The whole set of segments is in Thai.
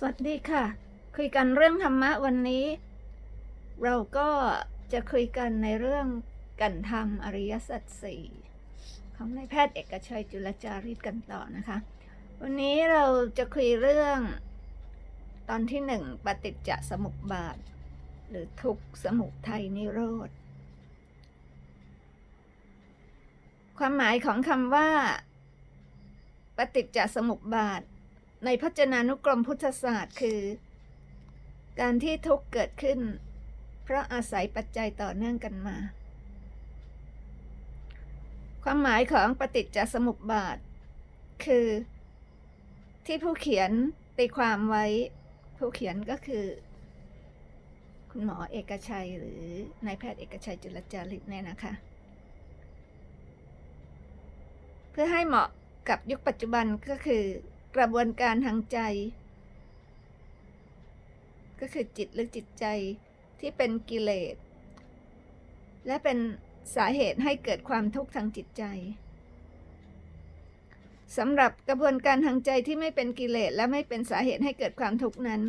สวัสดีค่ะ คุยกันเรื่องธรรมะวันนี้ เราก็จะคุยกันในเรื่องกันธรรมอริยสัจสี่ของนายแพทย์เอกชัยจุลจาริตกันต่อนะคะ วันนี้เราจะคุยเรื่องตอนที่หนึ่งปฏิจจสมุปบาท หรือทุกสมุทัยนิโรธ ความหมายของคำว่า ปฏิจจสมุปบาท ในพจนานุกรมพุทธศาสตร์คือ การที่ทุกข์เกิดขึ้น เพราะอาศัยปัจจัยต่อเนื่องกันมา ความหมายของปฏิจจสมุปบาท คือ ที่ผู้เขียนตีความไว้ ผู้เขียนก็คือ คุณหมอเอกชัยหรือนายแพทย์เอกชัยจุลจาริตเนี่ยนะคะ เพื่อให้เหมาะกับยุคปัจจุบันก็คือ กระบวนการทางใจ ก็คือจิตหรือจิตใจที่เป็นกิเลส และเป็นสาเหตุให้เกิดความทุกข์ทางจิตใจสำหรับกระบวนการทางใจที่ไม่เป็นกิเลสและไม่เป็นสาเหตุให้เกิดความทุกข์นั้น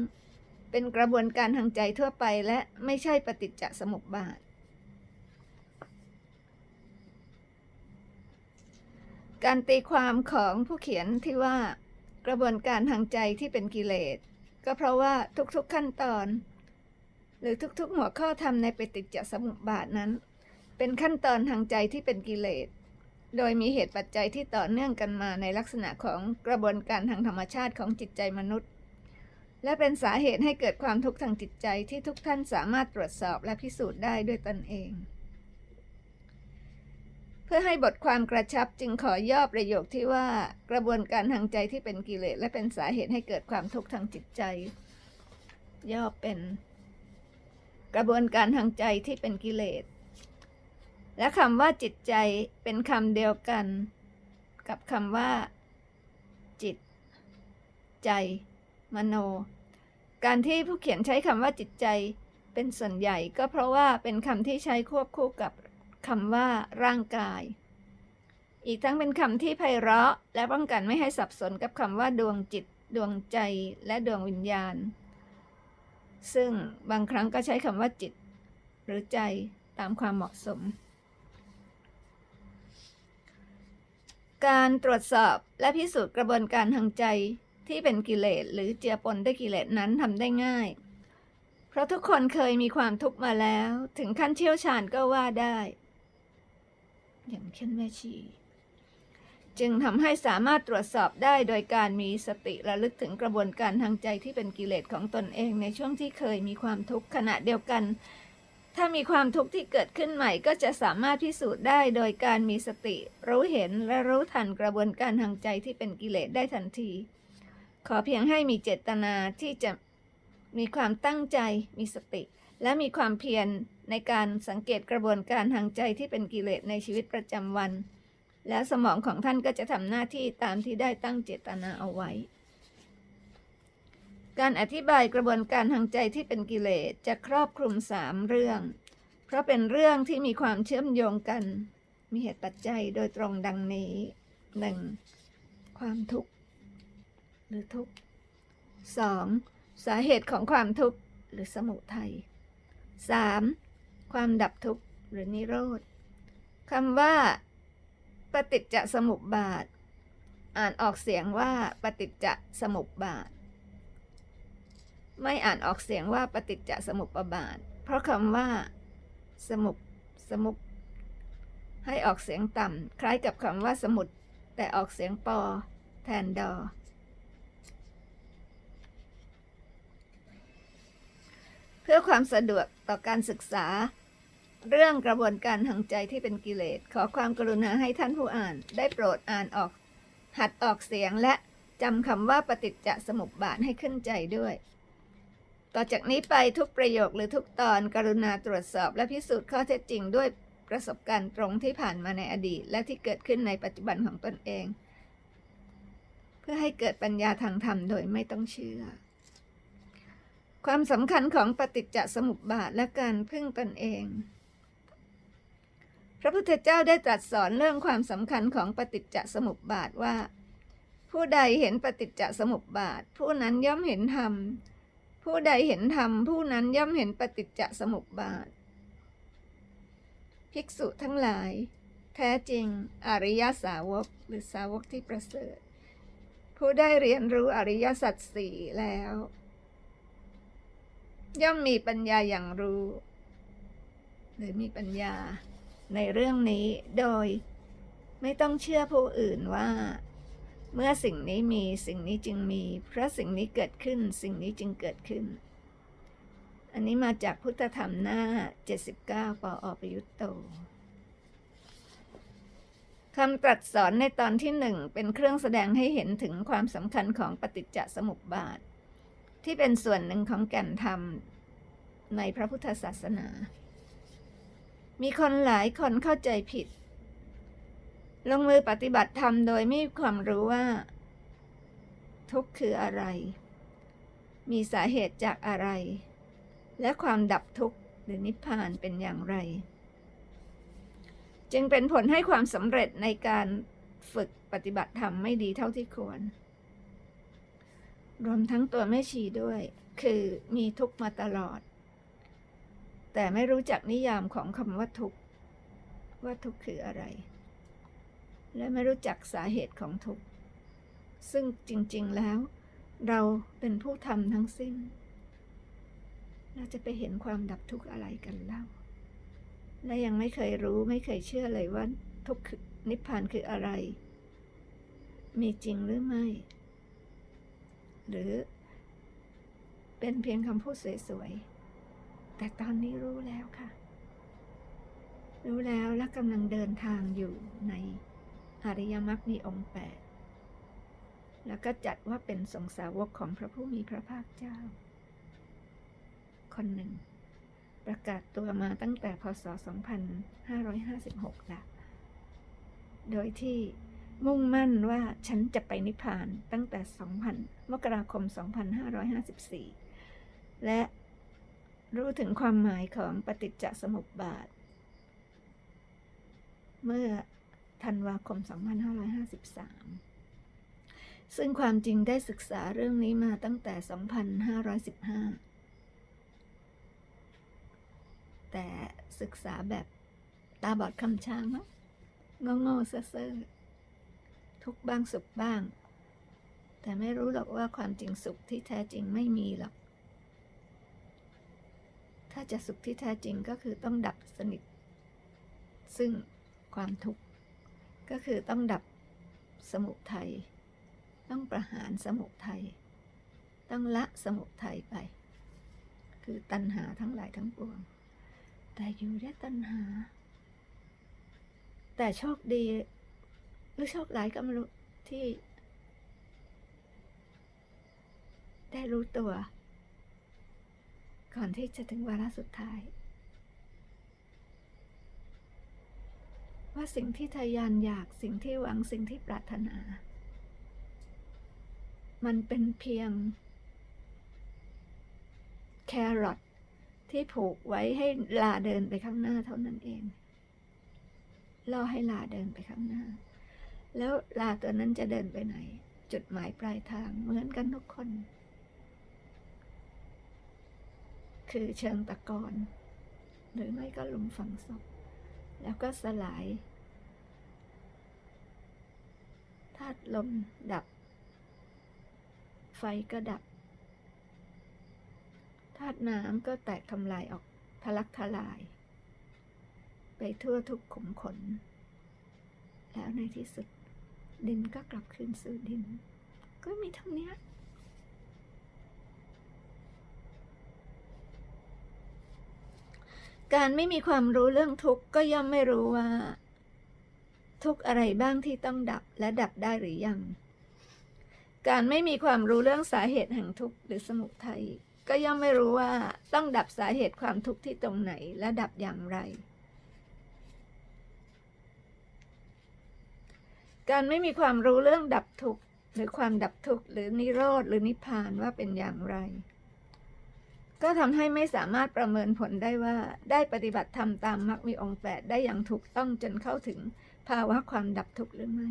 เป็นกระบวนการทางใจทั่วไปและไม่ใช่ปฏิจจสมุปบาท การตีความของผู้เขียนที่ว่า กระบวนการทางใจที่เป็นกิเลส ก็เพราะว่าทุกๆขั้นตอน หรือทุกๆหัวข้อธรรมในปฏิจจสมุปบาทนั้น เป็นขั้นตอนทางใจที่เป็นกิเลส โดยมีเหตุปัจจัยที่ต่อเนื่องกันมาในลักษณะของกระบวนการทางธรรมชาติของจิตใจมนุษย์ และเป็นสาเหตุให้เกิดความทุกข์ทางจิตใจที่ทุกท่านสามารถตรวจสอบและพิสูจน์ได้ด้วยตนเอง พื่อให้บทความกระชับจึงขอย่อประโยคที่ว่ากระบวนการทางใจที่เป็นกิเลสและเป็นสาเหตุให้เกิดความทุกข์ทางจิตใจ ย่อเป็น กระบวนการทางใจที่เป็นกิเลส และคำว่าจิตใจเป็นคำเดียวกัน กับคำว่า จิต ใจ มโน การที่ผู้เขียนใช้คำว่าจิตใจ เป็นส่วนใหญ่ก็เพราะว่าเป็นคำที่ใช้ควบคู่กับ คำว่าร่างกาย อีกทั้งเป็นคำที่ไพเราะ และป้องกันไม่ให้สับสนกับคำว่าดวงจิต ดวงใจและดวงวิญญาณ ซึ่งบางครั้งก็ใช้คำว่าจิต หรือใจตามความเหมาะสม การตรวจสอบและพิสูจน์กระบวนการทางใจที่เป็นกิเลสหรือเจือปนด้วยกิเลสนั้นทำได้ง่าย เพราะทุกคนเคยมีความทุกข์มาแล้ว ถึงขั้นเชี่ยวชาญก็ว่าได้ อย่างเช่นแม่ชี จึงทำให้สามารถตรวจสอบได้โดยการมีสติระลึกถึงกระบวนการทางใจที่เป็นกิเลสของตนเองในช่วงที่เคยมีความทุกข์ขณะเดียวกัน ถ้ามีความทุกข์ที่เกิดขึ้นใหม่ก็จะสามารถพิสูจน์ได้โดยการมีสติรู้เห็นและรู้ทันกระบวนการทางใจที่เป็นกิเลสได้ทันที ขอเพียงให้มีเจตนาที่จะมีความตั้งใจมีสติ และมีความเพียร ในการสังเกตกระบวนการทางใจที่เป็นกิเลสในชีวิตประจำวัน แล้วสมองของท่านก็จะทำหน้าที่ตามที่ได้ตั้งเจตนาเอาไว้ การอธิบายกระบวนการทางใจที่เป็นกิเลสจะครอบคลุมสามเรื่อง เพราะเป็นเรื่องที่มีความเชื่อมโยงกัน มีเหตุปัจจัยโดยตรงดังนี้ 1. ความทุกข์หรือทุกข์ 2. สาเหตุของความทุกข์หรือสมุทัย 3. ความดับทุกข์หรือนิโรธคำว่า ปฏิจจสมุปบาท อ่านออกเสียงว่าปฏิจจสมุปบาท ไม่อ่านออกเสียงว่าปฏิจจสมุปบาท เพราะคำว่า สมุปสมุปให้ออกเสียงต่ำคล้ายกับคำว่าสมุด แต่ออกเสียงปอ แทนดอ เพื่อความสะดวกต่อการศึกษา เรื่องกระบวนการทางใจที่เป็นกิเลส ขอความกรุณาให้ท่านผู้อ่าน ได้โปรดอ่านออก หัดออกเสียงและจำคำว่าปฏิจจสมุปบาทให้ขึ้นใจด้วย ต่อจากนี้ไปทุกประโยคหรือทุกตอนกรุณาตรวจสอบและพิสูจน์ข้อเท็จจริงด้วยประสบการณ์ตรงที่ผ่านมาในอดีต และที่เกิดขึ้นในปัจจุบันของตนเอง เพื่อให้เกิดปัญญาทางธรรมโดยไม่ต้องเชื่อ ความสำคัญของปฏิจจสมุปบาทและการพึ่งตนเอง พระพุทธเจ้าได้ตรัสสอนเรื่องความสำคัญของปฏิจจสมุปบาทว่า ผู้ใดเห็นปฏิจจสมุปบาท ผู้นั้นย่อมเห็นธรรม ผู้ใดเห็นธรรม ผู้นั้นย่อมเห็นปฏิจจสมุปบาท ภิกษุทั้งหลาย แท้จริง อริยสาวกหรือสาวกที่ประเสริฐ ผู้ได้เรียนรู้อริยสัจสี่แล้ว ย่อมมีปัญญาอย่างรู้ หรือมีปัญญา ในเรื่องนี้โดยไม่ต้องเชื่อผู้อื่นว่า เมื่อสิ่งนี้มีสิ่งนี้จึงมี เพราะสิ่งนี้เกิดขึ้นสิ่งนี้จึงเกิดขึ้น อันนี้มาจากพุทธธรรมหน้า 79ปออประยุตโตคำตรัสสอนในตอนที่หนึ่งเป็นเครื่องแสดงให้เห็นถึงความสำคัญของปฏิจจสมุปบาท ที่เป็นส่วนหนึ่งของแก่นธรรมในพระพุทธศาสนา มีคนหลายคนเข้าใจผิด ลงมือปฏิบัติธรรมโดยไม่มีความรู้ว่า ทุกข์คืออะไร มีสาเหตุจากอะไร และความดับทุกข์หรือนิพพานเป็นอย่างไร จึงเป็นผลให้ความสำเร็จในการฝึกปฏิบัติธรรมไม่ดีเท่าที่ควร รวมทั้งตัวแม่ชีด้วย คือมีทุกข์มาตลอด แต่ไม่รู้จักนิยามของคำว่าทุกข์ว่าทุกข์คืออะไร และไม่รู้จักสาเหตุของทุกข์ซึ่งจริงๆแล้ว เราเป็นผู้ทำทั้งสิ้น เราจะไปเห็นความดับทุกข์อะไรกันเล่า และยังไม่เคยรู้ไม่เคยเชื่อเลยว่าทุกข์คือนิพพานคืออะไร มีจริงหรือไม่ หรือเป็นเพียงคำพูดสวยๆ แต่ตอนนี้รู้แล้วค่ะ รู้แล้วและกำลังเดินทางอยู่ในอริยมรรคมีองค์แปดแล้วก็จัดว่าเป็นสงสาวกของพระผู้มีพระภาคเจ้า คนหนึ่ง ประกาศตัวมาตั้งแต่พศ 2556 ละ โดยที่มุ่งมั่นว่าฉันจะไปนิพพานตั้งแต่ 2000 มกราคม 2554 และ รู้ถึงความหมายของปฏิจจสมุปบาท เมื่อธันวาคม 2553 ซึ่งความจริงได้ศึกษาเรื่องนี้มาตั้งแต่ 2515 แต่ศึกษาแบบตาบอดคำช้างมั้งโง่ๆเซ่อๆทุกบ้างสุขบ้าง แต่ไม่รู้หรอกว่าความจริงสุขที่แท้จริงไม่มีหรอก ถ้าจะสุขที่แท้จริงก็คือต้องดับสนิท ซึ่งความทุกข์ ก็คือต้องดับสมุทัยต้องประหารสมุทัยต้องละสมุทัยไป คือตัณหาทั้งหลายทั้งปวง แต่อยู่ได้ตัณหา แต่โชคดีหรือโชคร้ายก็ไม่รู้ที่ ได้รู้ตัว ก่อนที่จะถึงวาระสุดท้าย ว่าสิ่งที่ทะยานอยากสิ่งที่หวังสิ่งที่ปรารถนา มันเป็นเพียง แครอทที่ผูกไว้ให้ลาเดินไปข้างหน้าเท่านั้นเองล่อให้ลาเดินไปข้างหน้า แล้วลาตัวนั้นจะเดินไปไหน จุดหมายปลายทางเหมือนกันทุกคน คือเชิงตะกอนหรือไม่ก็หลุมฝังศพแล้วก็สลายธาตุลมดับ ไฟก็ดับธาตุน้ำก็แตกทำลายออกทะลักทลาย ไปทั่วทุกขุมขน แล้วในที่สุดดินก็กลับคืนสู่ดิน ก็มีเท่านี้ การไม่มีความรู้เรื่องทุกข์ก็ย่อมไม่รู้ว่า ทุกข์อะไรบ้างที่ต้องดับและดับได้หรือยัง การไม่มีความรู้เรื่องสาเหตุแห่งทุกข์หรือสมุทัยก็ย่อมไม่รู้ว่าต้องดับสาเหตุความทุกข์ที่ตรงไหนและดับอย่างไร การไม่มีความรู้เรื่องดับทุกข์หรือความดับทุกข์หรือนิโรธหรือนิพพานว่าเป็นอย่างไร ก็ทำให้ไม่สามารถประเมินผลได้ว่า ได้ปฏิบัติธรรมตามมรรคมีองค์แปดได้อย่างถูกต้องจนเข้าถึงภาวะความดับทุกข์หรือไม่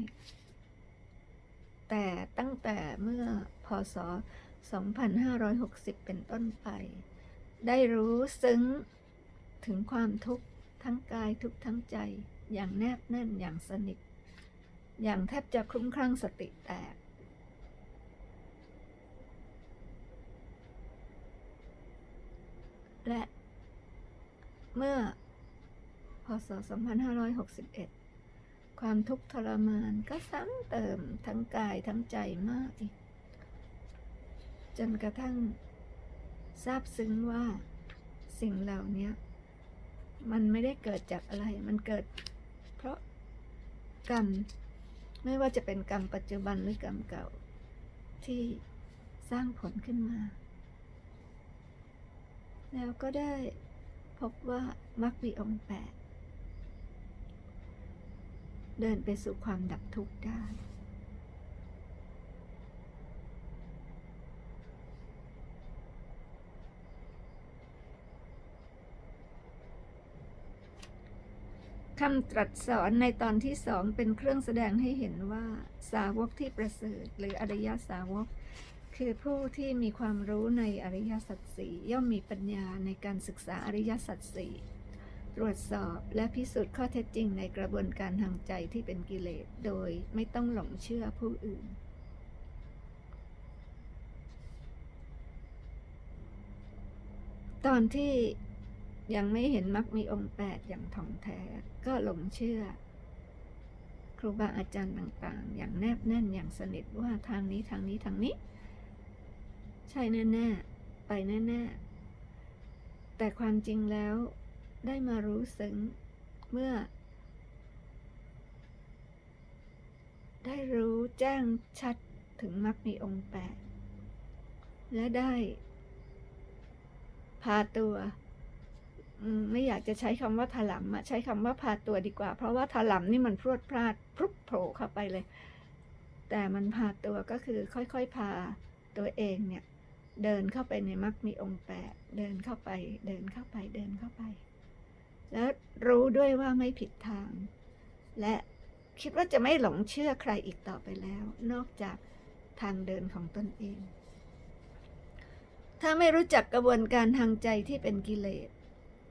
แต่ตั้งแต่เมื่อพศ 2560 เป็นต้นไป ได้รู้ซึ้งถึงความทุกข์ทั้งกายทุกข์ทั้งใจ อย่างแนบแน่นอย่างสนิท อย่างแทบจะคลุ้มคลั่งสติแตก และเมื่อพศ 2561 ความทุกข์ทรมานก็ซ้ำเติมทั้งกายทั้งใจมากอีก จนกระทั่งทราบซึ้งว่าสิ่งเหล่านี้มันไม่ได้เกิดจากอะไร มันเกิดเพราะกรรม ไม่ว่าจะเป็นกรรมปัจจุบันหรือกรรมเก่าที่สร้างผลขึ้นมา แล้วก็ได้พบว่ามักมีองค์แปดเดินไปสู่ความดับทุกข์ได้ คำตรัสสอนในตอนที่สองเป็นเครื่องแสดงให้เห็นว่าสาวกที่ประเสริฐหรืออริยสาวก คือผู้ที่มีความรู้ในอริยสัจสี่ย่อมมีปัญญาในการศึกษาอริยสัจสี่ตรวจสอบและพิสูจน์ข้อเท็จจริงในกระบวนการทางใจที่เป็นกิเลสโดยไม่ต้องหลงเชื่อผู้อื่น ตอนที่ยังไม่เห็นมรรคมีองค์แปดอย่างถ่องแท้ก็หลงเชื่อ ครูบาอาจารย์ต่างๆ อย่างแนบแน่นอย่างสนิทว่าทางนี้ทางนี้ทางนี้ ใช่แน่ๆไปแน่ๆแต่ความจริงแล้วได้มารู้ซึ้งเมื่อ ได้รู้แจ้งชัดถึงมรรคมีองค์แปดและได้ พาตัวไม่อยากจะใช้คำว่าถลำอะใช้คำว่าพาตัวดีกว่า เพราะว่าถลำนี่มันพรวดพลาดพรุบโผล่เข้าไปเลย แต่มันพาตัวก็คือค่อยๆพาตัวเองเนี่ย เดินเข้าไปในมรรคมีองค์แปดเดินเข้าไป เดินเข้าไปเดินเข้าไป แล้วรู้ด้วยว่าไม่ผิดทาง และคิดว่าจะไม่หลงเชื่อใครอีกต่อไปแล้ว นอกจากทางเดินของตนเอง ถ้าไม่รู้จักกระบวนการทางใจที่เป็นกิเลส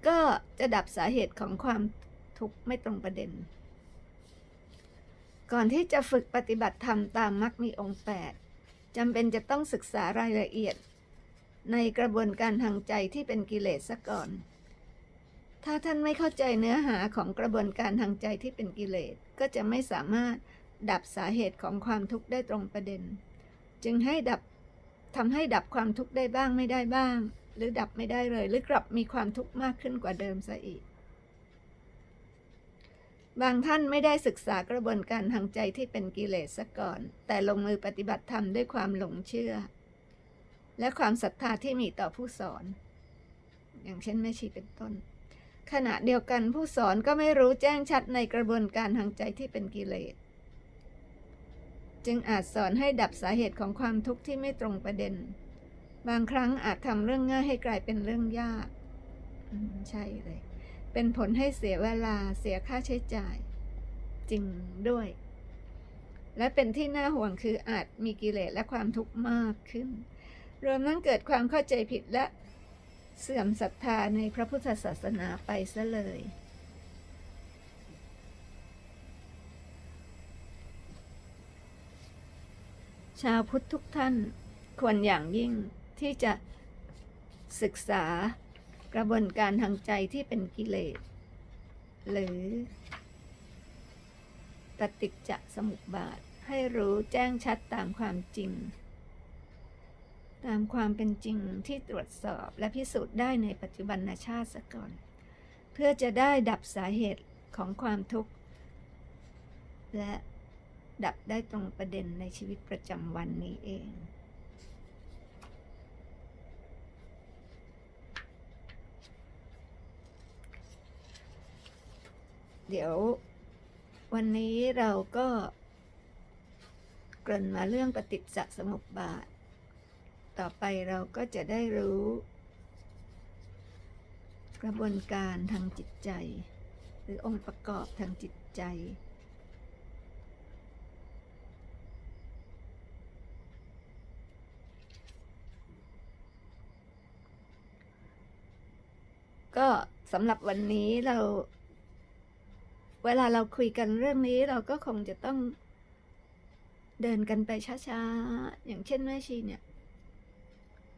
ก็จะดับสาเหตุของความทุกข์ไม่ตรงประเด็น ก่อนที่จะฝึกปฏิบัติธรรมตามมรรคมีองค์แปดจำเป็นจะต้องศึกษารายละเอียด ในกระบวนการทางใจที่เป็นกิเลสซะก่อน ถ้าท่านไม่เข้าใจเนื้อหาของกระบวนการทางใจที่เป็นกิเลส ก็จะไม่สามารถดับสาเหตุของความทุกข์ได้ตรงประเด็น จึงให้ดับทำให้ดับความทุกข์ได้บ้างไม่ได้บ้าง หรือดับไม่ได้เลย หรือกลับมีความทุกข์มากขึ้นกว่าเดิมซะอีก บางท่านไม่ได้ศึกษากระบวนการทางใจที่เป็นกิเลสซะก่อน แต่ลงมือปฏิบัติธรรมด้วยความหลงเชื่อ และความศรัทธาที่มีต่อผู้สอน อย่างเช่นแม่ชีเป็นต้น ขณะเดียวกันผู้สอนก็ไม่รู้แจ้งชัดในกระบวนการทางใจที่เป็นกิเลส จึงอาจสอนให้ดับสาเหตุของความทุกข์ที่ไม่ตรงประเด็น บางครั้งอาจทำเรื่องง่ายให้กลายเป็นเรื่องยาก ใช่เลย เป็นผลให้เสียเวลาเสียค่าใช้จ่าย จริงด้วยและเป็นที่น่าห่วงคืออาจมีกิเลสและความทุกข์มากขึ้น รวมทั้งเกิดความเข้าใจผิดและเสื่อมศรัทธาในพระพุทธศาสนาไปซะเลย ชาวพุทธทุกท่านควรอย่างยิ่งที่จะศึกษากระบวนการทางใจที่เป็นกิเลส หรือปฏิจจสมุปบาทให้รู้แจ้งชัดตามความจริง ตามความเป็นจริงที่ตรวจสอบและพิสูจน์ได้ในปัจจุบันชาติซะก่อน เพื่อจะได้ดับสาเหตุของความทุกข์ และดับได้ตรงประเด็นในชีวิตประจำวันนี้เองเดี๋ยววันนี้เราก็เกริ่นมาเรื่องปฏิจจสมุปบาท ต่อไปเราก็จะได้รู้ กระบวนการทางจิตใจ หรือองค์ประกอบทางจิตใจ ก็สำหรับวันนี้เรา เวลาเราคุยกันเรื่องนี้เราก็คงจะต้องเดินกันไปช้าๆ อย่างเช่นแม่ชีเนี่ย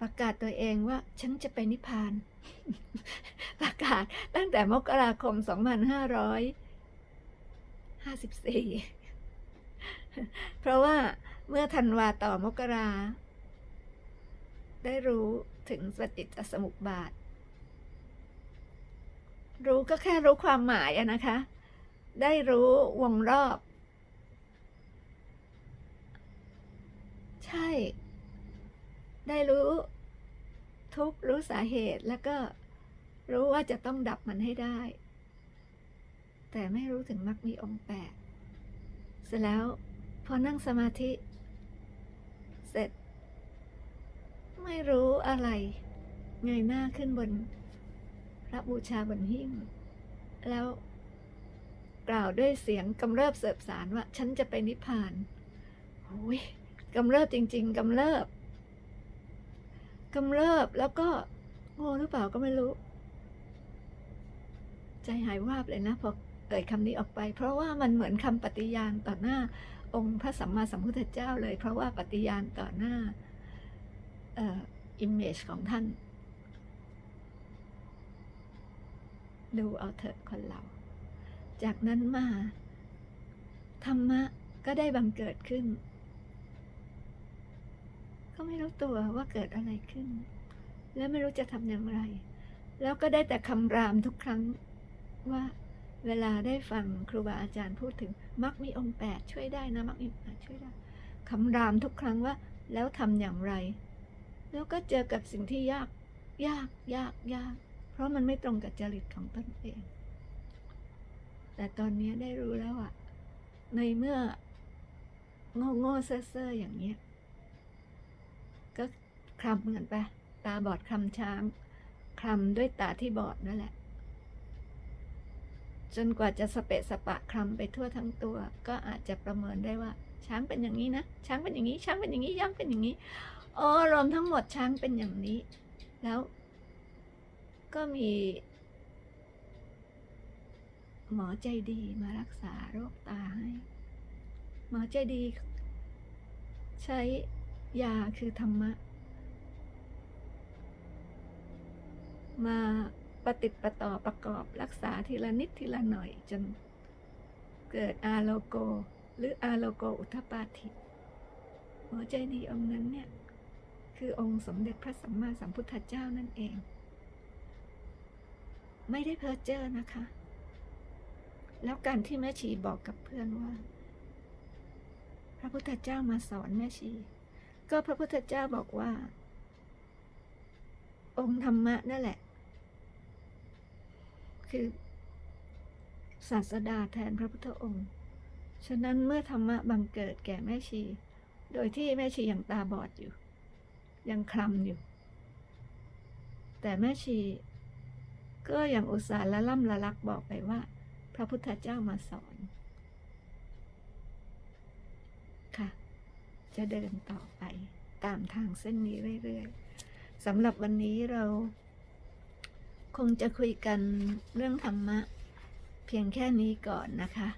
ประกาศตัวเองว่าฉันจะไปนิพพาน ประกาศตั้งแต่มกราคม 2554 เพราะว่าเมื่อธันวาต่อมกรา ได้รู้ถึงปฏิจจสมุปบาท รู้ก็แค่รู้ความหมายอะนะคะ ได้รู้วงรอบ ใช่ ได้รู้ทุกรู้สาเหตุแล้วก็รู้ว่าจะต้องดับมันให้ได้ แต่ไม่รู้ถึงมรรคมีองค์แปดเสร็จแล้วพอนั่งสมาธิ เสร็จ ไม่รู้อะไรเงยหน้าขึ้นบนพระบูชาบนหิ้งแล้วกล่าวด้วยเสียงกำเริบเสบสารว่า ฉันจะไปนิพพานโอ้ยกำเริบจริง ๆกำเริบ กำเริบแล้วก็โง่หรือเปล่าก็ไม่รู้ ใจหายวาบเลยนะพอเอ่ยคำนี้ออกไป เพราะว่ามันเหมือนคำปฏิญาณต่อหน้า องค์พระสัมมาสัมพุทธเจ้าเลย เพราะว่าปฏิญาณต่อหน้าอ่อ image ของท่าน ดูเอาเถอะคนเรา จากนั้นมา ธรรมะก็ได้บังเกิดขึ้น ก็ไม่รู้ตัวว่าเกิดอะไรขึ้น และไม่รู้จะทำอย่างไร แล้วก็ได้แต่คำรามทุกครั้งว่าเวลาได้ฟังครูบาอาจารย์พูดถึงมักมีองค์แปดช่วยได้นะมักมีองค์แปดช่วยได้คำรามทุกครั้งว่าแล้วทำอย่างไร แล้วก็เจอกับสิ่งที่ยากยากยากยาก เพราะมันไม่ตรงกับจริตของตนเอง แต่ตอนนี้ได้รู้แล้วอะในเมื่อโง่โง่เซ่อเซ่ออย่างเนี้ย คลำเหมือนไปตาบอดคลำช้างคลำด้วยตาที่บอดนั่นแหละ จนกว่าจะสเปะสปะคลำไปทั่วทั้งตัว ก็อาจจะประเมินได้ว่า ช้างเป็นอย่างนี้นะ ช้างเป็นอย่างนี้ ช้างเป็นอย่างนี้ย่างเป็นอย่างนี้อ๋อรวมทั้งหมดช้างเป็นอย่างนี้ แล้ว ก็มี หมอใจดีมารักษาโรคตาให้ หมอใจดี ใช้ยาคือธรรมะ มาปฏิดประต่อประกอบรักษาทีละนิดทีละหน่อยจนเกิดอาโลโก หรืออาโลโกอุทปาทิหมอใจดีองค์นั้นเนี่ย คือองค์สมเด็จพระสัมมาสัมพุทธเจ้านั่นเอง ไม่ได้เพ้อเจ้อนะคะ แล้วการที่แม่ชีบอกกับเพื่อนว่า พระพุทธเจ้ามาสอนแม่ชี ก็พระพุทธเจ้าบอกว่า องค์ธรรมะนั่นแหละ คือ ศาสดาแทนพระพุทธองค์ ฉะนั้นเมื่อธรรมะบังเกิดแก่แม่ชี โดยที่แม่ชียังตาบอดอยู่ ยังคลำอยู่ แต่แม่ชี ก็ยังอุตส่าห์ละล่ำละลักบอกไปว่า พระพุทธเจ้ามาสอน ค่ะ จะเดินต่อไปตามทางเส้นนี้เรื่อยๆสำหรับวันนี้เรา คงจะคุยกันเรื่องธรรมะ เพียงแค่นี้ก่อนนะคะ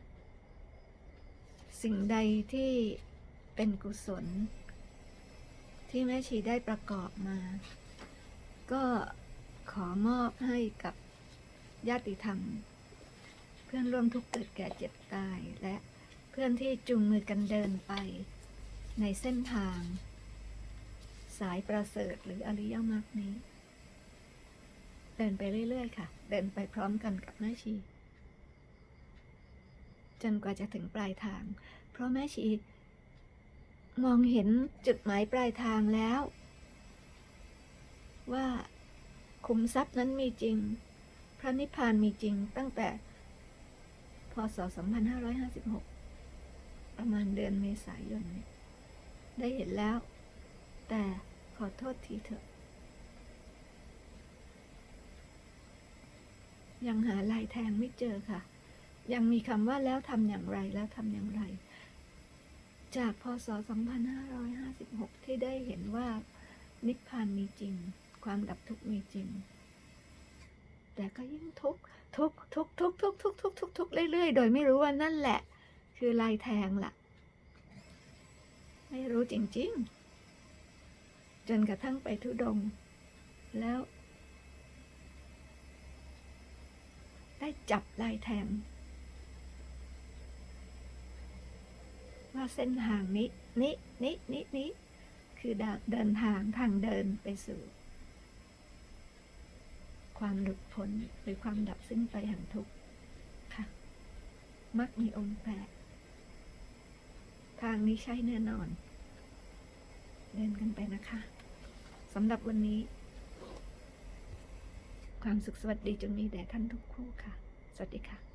สิ่งใดที่เป็นกุศล ที่แม่ชีได้ประกอบมา ก็ขอมอบให้กับญาติธรรม เพื่อนร่วมทุกข์เกิดแก่เจ็บตายและเพื่อนที่จูงมือกันเดินไป ในเส้นทาง สายประเสริฐหรืออริยมรรคนี้ เดินไปเรื่อยๆค่ะ เดินไปพร้อมกันกับแม่ชี จนกว่าจะถึงปลายทาง เพราะแม่ชี มองเห็นจุดหมายปลายทางแล้ว ว่าขุมทรัพย์นั้นมีจริง พระนิพพานมีจริงตั้งแต่ พศ 2556 ประมาณเดือนเมษายนเนี่ยได้เห็นแล้ว แต่ขอโทษทีเถอะ ยังหาลายแทงไม่เจอค่ะ ยังมีคำว่าแล้วทำอย่างไรแล้วทำอย่างไร จากพศ 2556 ที่ได้เห็นว่านิพพานมีจริง ความดับทุกข์มีจริง แต่ก็ยิ่งทุกข์ทุกข์ทุกข์ทุกข์ทุกข์ทุกข์ทุกข์ทุกข์ทุกข์เรื่อยๆ โดยไม่รู้ว่านั่นแหละ คือลายแทงล่ะ ไม่รู้จริง ๆ จนกระทั่งไปทุดงแล้ว ได้จับลายแทง ว่าเส้นทางนี้นี้นี้นี้นี้คือเดินเดินทางทางเดินไปสู่ ความหลุดพ้นหรือความดับสิ้นไปแห่งทุกข์ค่ะมักมีองค์แปดทางนี้ใช่แน่นอน เดินกันไปนะคะสำหรับวันนี้ ความสุขสวัสดีจงมีแด่ท่านทุกคู่ค่ะ สวัสดีค่ะ